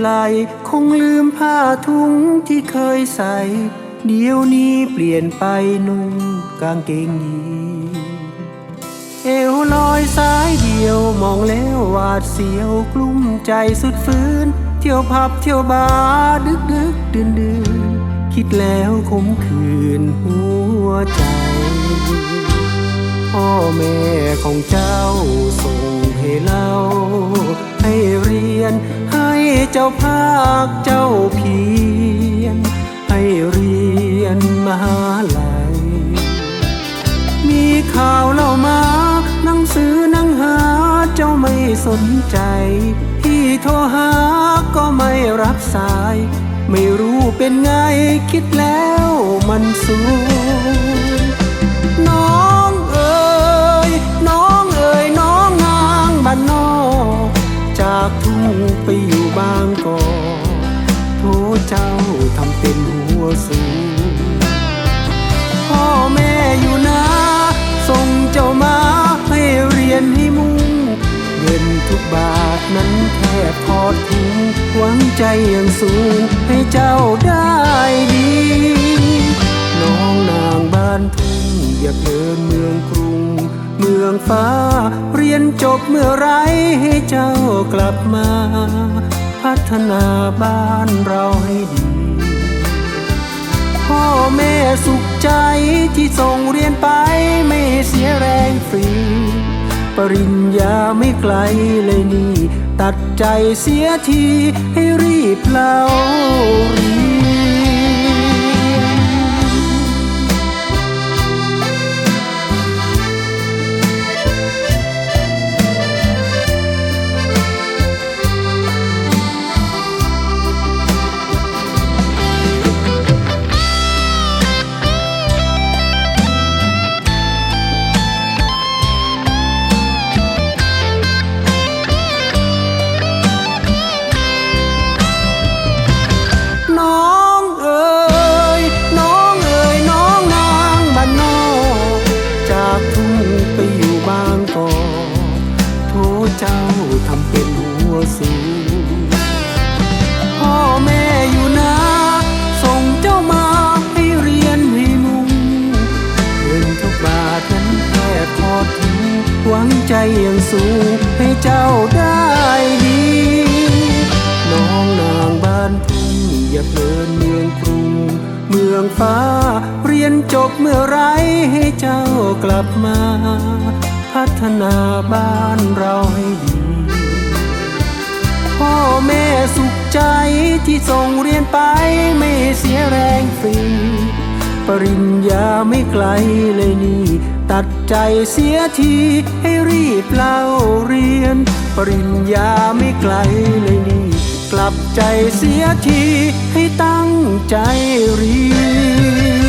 ไหลคงลืมผ้าทุงที่เคยใส่ เดี๋ยวนี้เปลี่ยนไปนุ่งกางเกงยีเอวลอยสายเดียวมองแล้วหวาดเสียวกลุ้มใจสุดฟื้น เที่ยวผับเที่ยวบาร์ดึกดึกดื่นดื่นคิดแล้วคมคืนหัวใจ พ่อแม่ของเจ้าส่งให้เรา น ให้เจ้าภาคเจ้าเพียรให้เรียนมหาลัย มีข่าวเล่ามาหนังสือนังหาเจ้าไม่สนใจ พี่โทรหาก็ไม่รับสาย ไม่รู้เป็นไงคิดแล้วมันสูง เจ้าทำเป็นหัวสูงพ่อแม่อยู่นะส่งเจ้ามาให้เรียนให้มุ่งเงินทุกบาทนั้นแทบทอทิ้งหวังใจอย่างสูงให้เจ้าได้ดี น้องนางบ้านทุ่งอย่าเพลินเมืองกรุง เมืองฟ้า เรียนจบเมื่อไรให้เจ้ากลับมา พัฒนาบ้านเราให้ดี พ่อแม่สุขใจที่ส่งเรียนไปไม่เสียแรงฟรี ปริญญาไม่ไกลเลยนี่ ตัดใจเสียทีให้รีบเล่าเรียน หวังใจย่างสูงให้เจ้าได้ดี น้องนางบ้านทุ่งอย่าเพลินเมืองกรุง เมืองฟ้า เรียนจบเมื่อไรให้เจ้ากลับมา พัฒนาบ้านเราให้ดี พ่อแม่สุขใจที่ส่งเรียนไปไม่เสียแรงฟรี ปริญญาไม่ไกลเลยนี่ ตัดใจเสียทีให้รีบเล่าเรียน ปริญญาไม่ไกลเลยนี่ กลับใจเสียทีให้ตั้งใจเรียน